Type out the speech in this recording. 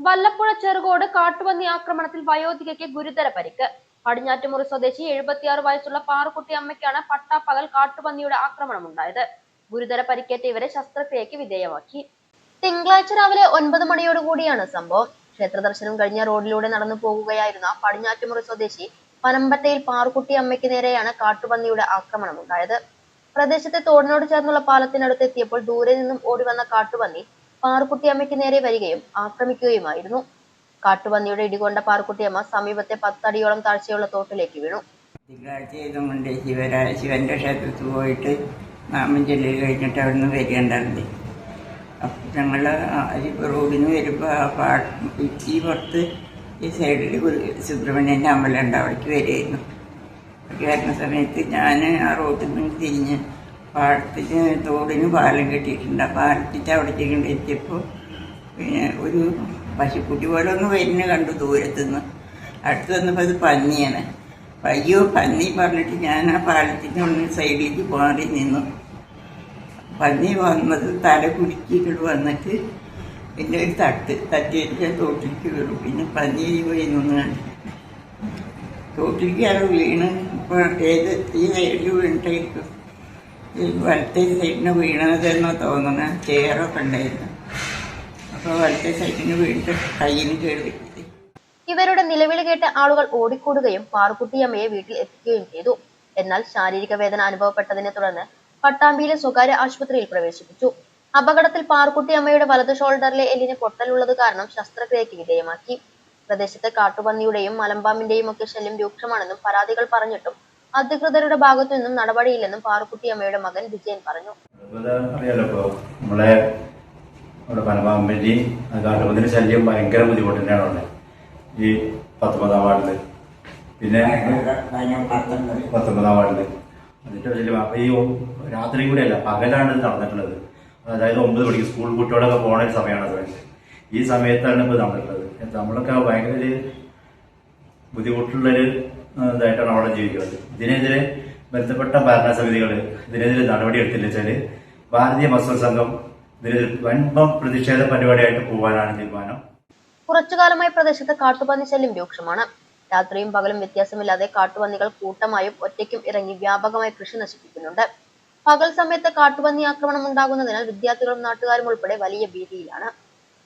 വല്ലപ്പുഴ ചെറുകോട് കാട്ടുപന്നി ആക്രമണത്തിൽ വയോധികയ്ക്ക് ഗുരുതര പരിക്ക്. പടിഞ്ഞാറ്റുമുറി സ്വദേശി എഴുപത്തിയാറ് വയസ്സുള്ള പാറുക്കുട്ടി അമ്മയ്ക്കാണ് പട്ടാപ്പകൽ കാട്ടുപന്നിയുടെ ആക്രമണം ഉണ്ടായത്. ഗുരുതര പരിക്കേറ്റ ഇവരെ ശസ്ത്രക്രിയയ്ക്ക് വിധേയമാക്കി. തിങ്കളാഴ്ച രാവിലെ ഒൻപത് മണിയോടുകൂടിയാണ് സംഭവം. ക്ഷേത്ര ദർശനം കഴിഞ്ഞ റോഡിലൂടെ നടന്നു പോകുകയായിരുന്ന പടിഞ്ഞാറ്റുമുറി സ്വദേശി പനമ്പറ്റയിൽ പാറുക്കുട്ടി അമ്മയ്ക്ക് നേരെയാണ് കാട്ടുപന്നിയുടെ ആക്രമണം ഉണ്ടായത്. പ്രദേശത്തെ തോടിനോട് ചേർന്നുള്ള പാലത്തിനടുത്ത് എത്തിയപ്പോൾ ദൂരെ നിന്നും ഓടി വന്ന കാട്ടുപന്നി പാറുക്കുട്ടിയമ്മയ്ക്ക് നേരെ വരികയും ആക്രമിക്കുകയുമായിരുന്നു. കാട്ടുപന്നിയുടെ ഇടികൊണ്ട പാറുക്കുട്ടിയമ്മ സമീപത്തെ പത്തടിയോളം താഴ്ചയുള്ള തോട്ടിലേക്ക് വീണു. തിങ്കളാഴ്ച ചെയ്തുകൊണ്ട് ശിവരാ ശിവന്റെ ക്ഷേത്രത്തിൽ പോയിട്ട് നാമം ചൊല്ലി കഴിഞ്ഞിട്ട് അവിടുന്ന് വരികയുണ്ടായിരുന്നു. അപ്പം ഞങ്ങൾ റോഡിന് വരുമ്പോൾ ആ പാ ഈ പുറത്ത് ഈ സൈഡിൽ സുബ്രഹ്മണ്യന്റെ അവിടേക്ക് വരികയായിരുന്നു. അവിടേക്ക് വരുന്ന സമയത്ത് ഞാൻ ആ റോഡിൽ നിന്ന് തിരിഞ്ഞ് പാടത്തിന് തോടിന് പാലം കെട്ടിയിട്ടുണ്ട്. ആ പാലത്തിന്റെ അവിടേക്ക് കൊണ്ട് എത്തിയപ്പോൾ പിന്നെ ഒരു പശുക്കുട്ടി പോലെ ഒന്ന് വരുന്ന കണ്ടു ദൂരത്തുനിന്ന്. അടുത്ത് വന്നപ്പോൾ അത് പന്നിയാണ്. അയ്യോ പന്നി പറഞ്ഞിട്ട് ഞാൻ ആ പാലത്തിന്റെ ഉള്ളിൽ സൈഡിലേക്ക് മാറി നിന്നു. പന്നി വന്നത് തല കുലുക്കിയിട്ട് വന്നിട്ട് എന്റെ ഒരു തട്ട് തട്ടിയിട്ട് ഞാൻ തോട്ടിലേക്ക് വീണു. പിന്നെ പന്നി കണ്ടു. തോട്ടിലേക്ക് അയാൾ വീണ്. ഇപ്പോൾ ഏത് ഈ സൈഡിൽ വീണിട്ടായിരിക്കും? വലത്തെ സൈഡിന് വീണതെന്നോ തോന്നുന്ന? ചെയറൊക്കെ ഉണ്ടായിരുന്നു. അപ്പോൾ വലത്തെ സൈഡിന് വീണിട്ട് കയ്യിന് കേട് ഇവരുടെ നിലവിളി കേട്ട് ആളുകൾ ഓടിക്കൂടുകയും പാറുക്കുട്ടിയമ്മയെ വീട്ടിൽ എത്തിക്കുകയും ചെയ്തു. എന്നാൽ ശാരീരിക വേദന അനുഭവപ്പെട്ടതിനെ തുടർന്ന് പട്ടാമ്പിയിലെ സ്വകാര്യ ആശുപത്രിയിൽ പ്രവേശിപ്പിച്ചു. അപകടത്തിൽ പാറുക്കുട്ടിയമ്മയുടെ വലത് ഷോൾഡറിലെ എല്ലിന് പൊട്ടലുള്ളത് കാരണം ശസ്ത്രക്രിയയ്ക്ക് വിധേയമാക്കി. പ്രദേശത്ത് കാട്ടുപന്നിയുടെയും മലമ്പാമ്പിന്റെയും ഒക്കെ ശല്യം രൂക്ഷമാണെന്നും പരാതികൾ പറഞ്ഞിട്ടും അധികൃതരുടെ ഭാഗത്തു നിന്നും നടപടിയില്ലെന്നും പാറുക്കുട്ടിയമ്മയുടെ മകൻ വിജയൻ പറഞ്ഞു. അറിയാലോ നമ്മളെ നമ്മുടെ കാട്ടുപന്നിന്റെ ശല്യം ഭയങ്കര ബുദ്ധിമുട്ട് തന്നെയാണ് അവിടെ ഈ പത്തൊമ്പതാം വാർഡിൽ പിന്നെ പത്തൊമ്പതാം വാർഡിൽ എന്നിട്ട് ശല്യം അപ്പൊ ഈ രാത്രി കൂടെ അല്ല പകലാണ് ഇത് നടന്നിട്ടുള്ളത്. അതായത് ഒമ്പത് മണിക്ക് സ്കൂൾ കുട്ടികളൊക്കെ പോണ ഒരു സമയമാണ് അത് ഈ സമയത്താണ് ഇപ്പോൾ നടന്നിട്ടുള്ളത്. നമ്മളൊക്കെ ഭയങ്കര ബുദ്ധിമുട്ടുള്ളൊരു ഇതായിട്ടാണ് അവിടെ ജീവിക്കുന്നത്. ഇതിനെതിരെ ബന്ധപ്പെട്ട ഭരണസമിതികൾ ഇതിനെതിരെ നടപടി എടുത്തില്ല വെച്ചാൽ ഭാരതീയ മത്സ്യ സംഘം ഇതിനെതിരെ വൻപം പ്രതിഷേധ പരിപാടിയായിട്ട് പോകാനാണ് തീരുമാനം. കുറച്ചുകാലമായി പ്രദേശത്ത് കാട്ടുപന്നി ശല്യം രൂക്ഷമാണ്. രാത്രിയും പകലും വ്യത്യാസമില്ലാതെ കാട്ടുപന്നികൾ കൂട്ടമായും ഒറ്റയ്ക്കും ഇറങ്ങി വ്യാപകമായി കൃഷി നശിപ്പിക്കുന്നുണ്ട്. പകൽ സമയത്ത് കാട്ടുപന്നി ആക്രമണം ഉണ്ടാകുന്നതിനാൽ വിദ്യാർത്ഥികളും നാട്ടുകാരും ഉൾപ്പെടെ വലിയ ഭീതിയിലാണ്.